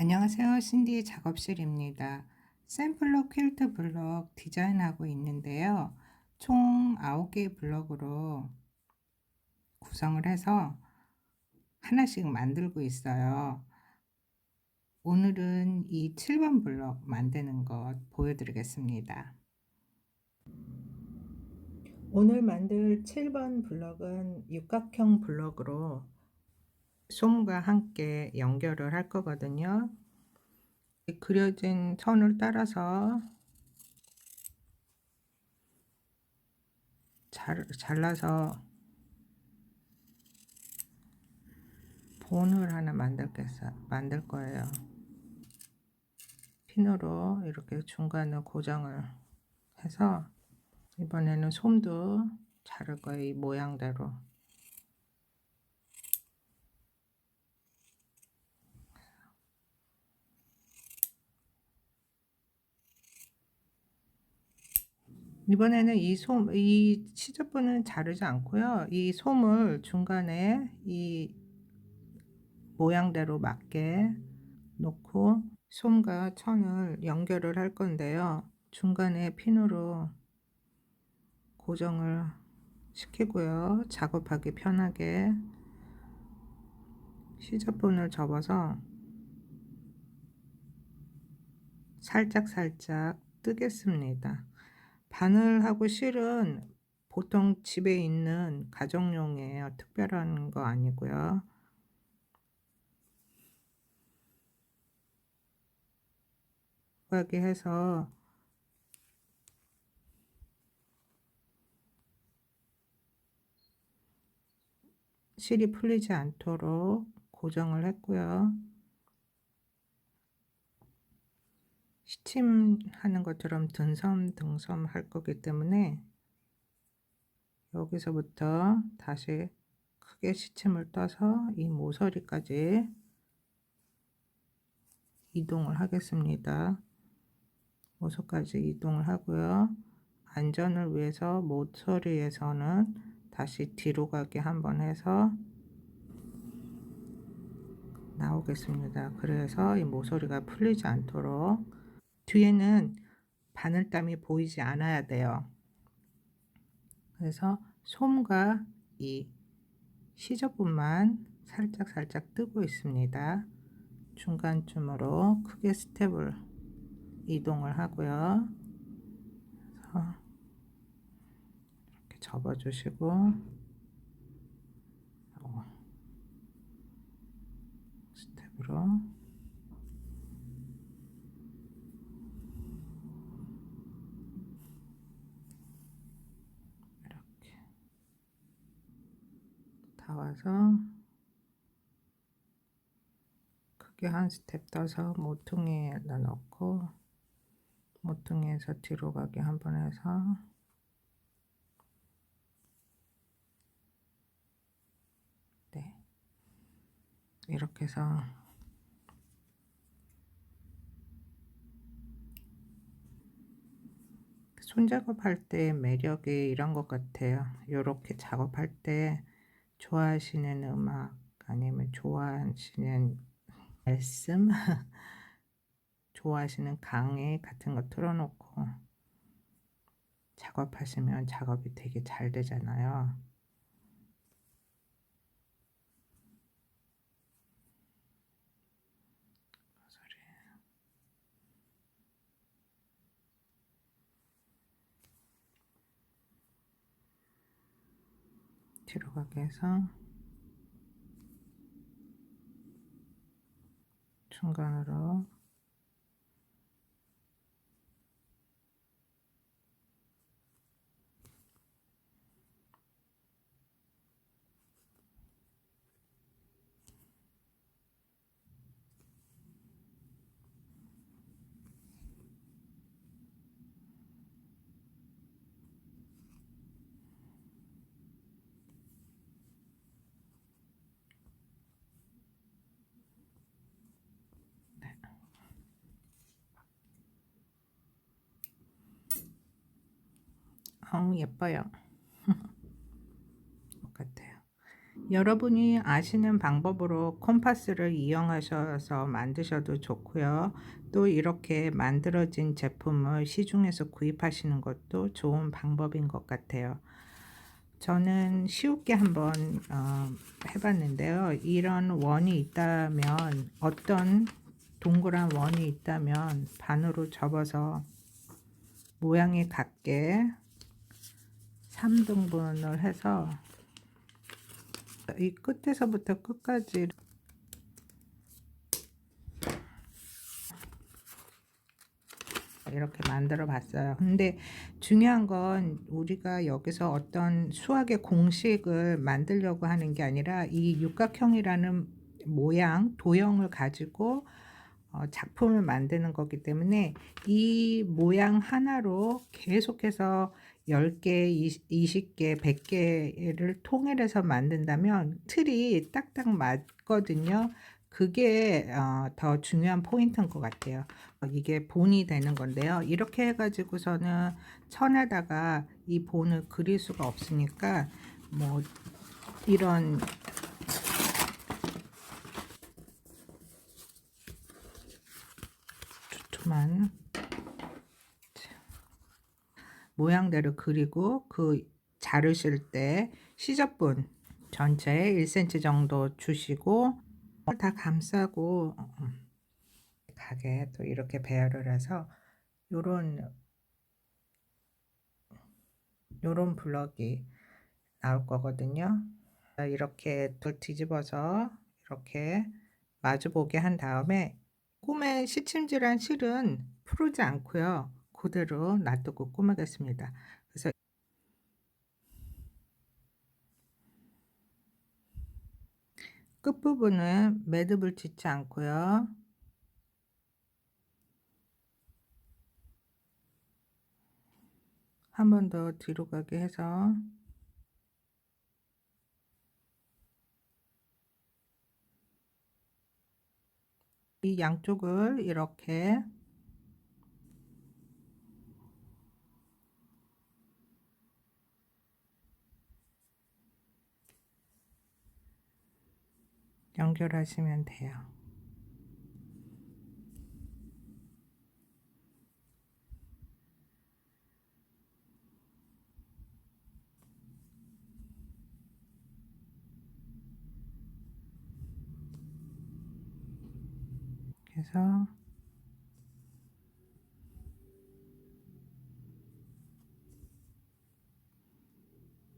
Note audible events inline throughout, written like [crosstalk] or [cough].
안녕하세요. 신디의 작업실입니다. 샘플러 퀼트 블럭 디자인하고 있는데요. 총 9개의 블럭으로 구성을 해서 하나씩 만들고 있어요. 오늘은 이 7번 블럭 만드는 것 보여드리겠습니다. 오늘 만들 7번 블럭은 육각형 블럭으로 솜과 함께 연결을 할 거거든요. 그려진 선을 따라서 잘, 잘라서 본을 하나 만들겠어, 만들 거예요. 핀으로 이렇게 중간을 고정을 해서 이번에는 솜도 자를 거예요. 이 모양대로. 이번에는 이 솜, 이 시접부는 자르지 않고요. 이 솜을 중간에 이 모양대로 맞게 놓고 솜과 천을 연결을 할 건데요. 중간에 핀으로 고정을 시키고요. 작업하기 편하게 시접분을 접어서 살짝살짝 뜨겠습니다. 바늘하고 실은 보통 집에 있는 가정용이에요. 특별한 거 아니고요. 하게 해서 실이 풀리지 않도록 고정을 했고요. 시침하는 것처럼 등섬 등섬 할 거기 때문에 여기서부터 다시 크게 시침을 떠서 이 모서리까지 이동을 하겠습니다. 모서까지 이동을 하고요. 안전을 위해서 모서리에서는 다시 뒤로 가게 한번 해서 나오겠습니다. 그래서 이 모서리가 풀리지 않도록 뒤에는 바늘땀이 보이지 않아야 돼요. 그래서 솜과 이 시접부만 살짝 살짝 뜨고 있습니다. 중간쯤으로 크게 스텝을 이동을 하고요. 이렇게 접어주시고 어, 스텝으로 다 와서 크게 한 스텝 떠서 모퉁이에다 넣고 모퉁이에서 뒤로 가게 한번 해서 네 이렇게 해서 손작업할 때 매력이 이런 것 같아요. 이렇게 작업할 때 좋아하시는 음악 아니면 좋아하시는 말씀 [laughs] 좋아하시는 강의 같은 거 틀어놓고 작업하시면 작업이 되게 잘 되잖아요. 뒤로 가게 해서 중간으로 어, 예뻐요. [laughs] 똑같아요. 여러분이 아시는 방법으로 콤파스를 이용하셔서 만드셔도 좋고요. 또 이렇게 만들어진 제품을 시중에서 구입하시는 것도 좋은 방법인 것 같아요. 저는 쉽게 한번 어, 해봤는데요. 이런 원이 있다면 어떤 동그란 원이 있다면 반으로 접어서 모양이 같게 3등분을 해서 이 끝에서부터 끝까지 이렇게 만들어 봤어요. 근데 중요한 건 우리가 여기서 어떤 수학의 공식을 만들려고 하는 게 아니라 이 육각형이라는 모양, 도형을 가지고 어, 작품을 만드는 거기 때문에 이 모양 하나로 계속해서 10개, 20개, 100개를 통일해서 만든다면 틀이 딱딱 맞거든요. 그게 어, 더 중요한 포인트인 것 같아요. 어, 이게 본이 되는 건데요. 이렇게 해가지고서는 천에다가 이 본을 그릴 수가 없으니까 뭐 이런 두툼한 모양대로 그리고 그 자르실 때 시접분 전체에 1cm 정도 주시고 다 감싸고 가게 또 이렇게 배열을 해서 요런 요런 블럭이 나올 거거든요. 이렇게 또 뒤집어서 이렇게 마주보게 한 다음에 꿈에 시침질한 실은 풀지 않고요. 그대로 놔두고 꾸미겠습니다. 그래서 끝부분은 매듭을 짓지 않고요. 한 번 더 뒤로 가게 해서 이 양쪽을 이렇게 연결하시면 돼요. 그래서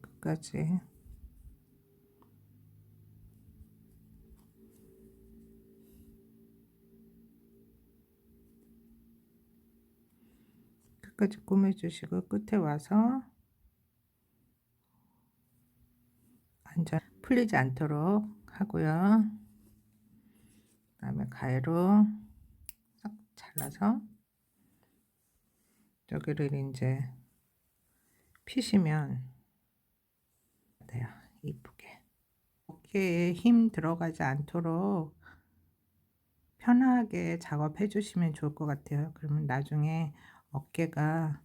끝까지 끝까지 꾸며주시고 끝에 와서 완전 풀리지 않도록 하고요. 그 다음에 가위로 싹 잘라서 여기를 이제 피시면 돼요. 이쁘게. 어깨에 힘 들어가지 않도록 편하게 작업해 주시면 좋을 것 같아요. 그러면 나중에 어깨가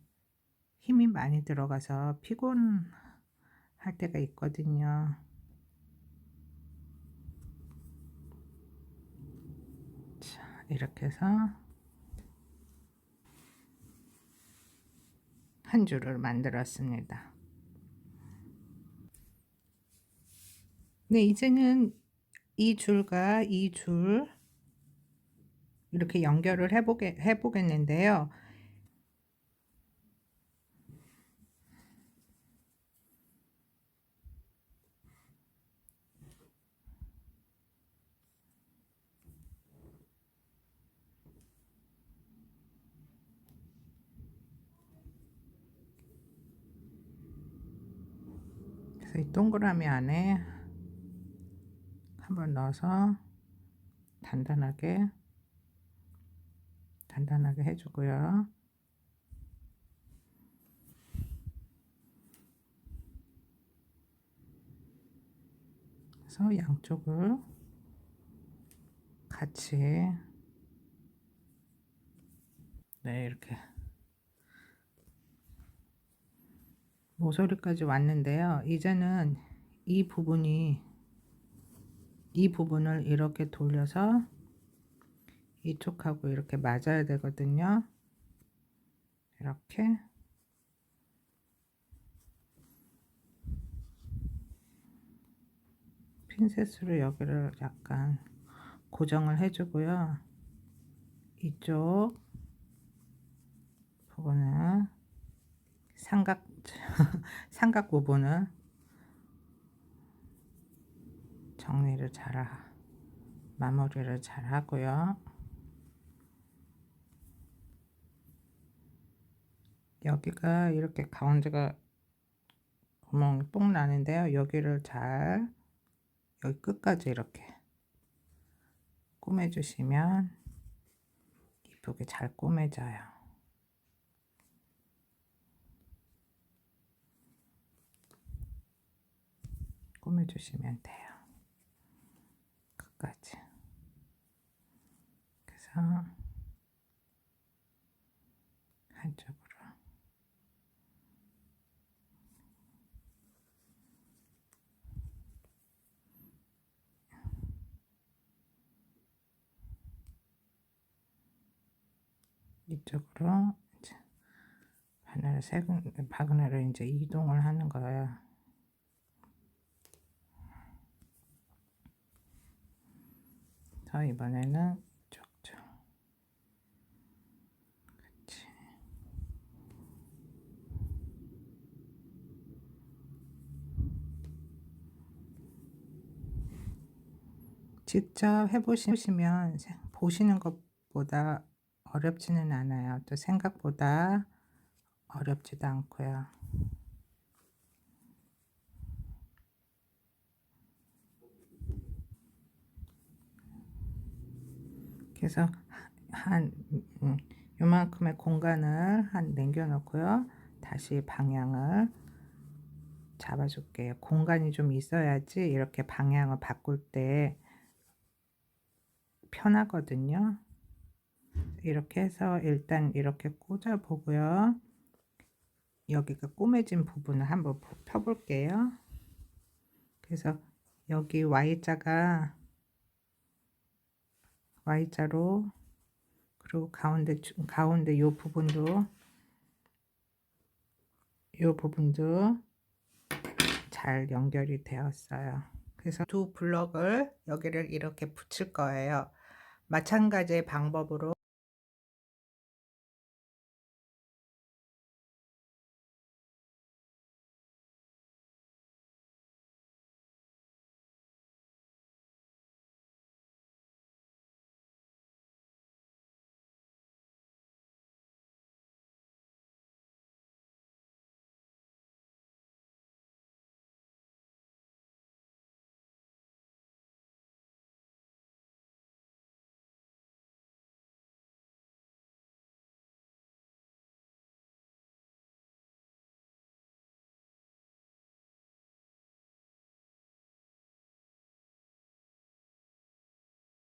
힘이 많이 들어가서 피곤할 때가 있거든요. 자, 이렇게 해서 한 줄을 만들었습니다. 네, 이제는 이 줄과 이 줄 이렇게 연결을 해보게, 해보겠는데요. 이 동그라미 안에 한번 넣어서 단단하게 단단하게 해주고요. 그래서 양쪽을 같이 네 이렇게 모서리까지 왔는데요. 이제는 이 부분이 이 부분을 이렇게 돌려서 이쪽하고 이렇게 맞아야 되거든요. 이렇게 핀셋으로 여기를 약간 고정을 해주고요. 이쪽 부분은 삼각 [laughs] 삼각 부분을 정리를 잘 하- 마무리를 잘 하고요. 여기가 이렇게 가운데가 구멍이 뽕 나는데요. 여기를 잘 여기 끝까지 이렇게 꾸며주시면 이쁘게 잘 꾸며져요. 꾸며주시면 돼요. 끝까지. 그래서 한쪽으로 이쪽으로 이제 바늘을 세 군, 바늘을 이제 이동을 하는 거예요. 자 이번에는 쪽쪽 그치 직접 해보시면 보시는 것보다 어렵지는 않아요. 또 생각보다 어렵지도 않고요. 그래서 한 음, 요만큼의 공간을 한 남겨 놓고요. 다시 방향을 잡아줄게요. 공간이 좀 있어야지 이렇게 방향을 바꿀 때 편하거든요. 이렇게 해서 일단 이렇게 꽂아 보고요. 여기가 꼬매진 부분을 한번 펴볼게요. 그래서 여기 Y자가 Y자로 그리고 가운데 가운데 요 부분도 요 부분도 잘 연결이 되었어요. 그래서 두 블럭을 여기를 이렇게 붙일 거예요. 마찬가지의 방법으로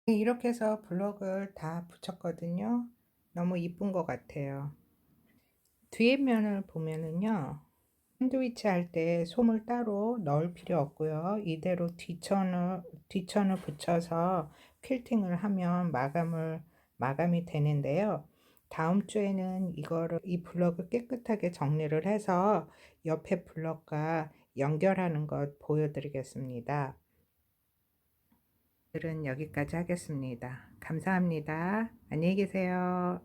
이렇게 해서 블럭을 다 붙였거든요. 너무 이쁜 것 같아요. 뒤에 면을 보면은요. 샌드위치 할 때 솜을 따로 넣을 필요 없고요. 이대로 뒤천을, 뒤천을 붙여서 퀼팅을 하면 마감을, 마감이 되는데요. 다음 주에는 이거를, 이 블럭을 깨끗하게 정리를 해서 옆에 블럭과 연결하는 것 보여드리겠습니다. 오늘은 여기까지 하겠습니다. 감사합니다. 안녕히 계세요.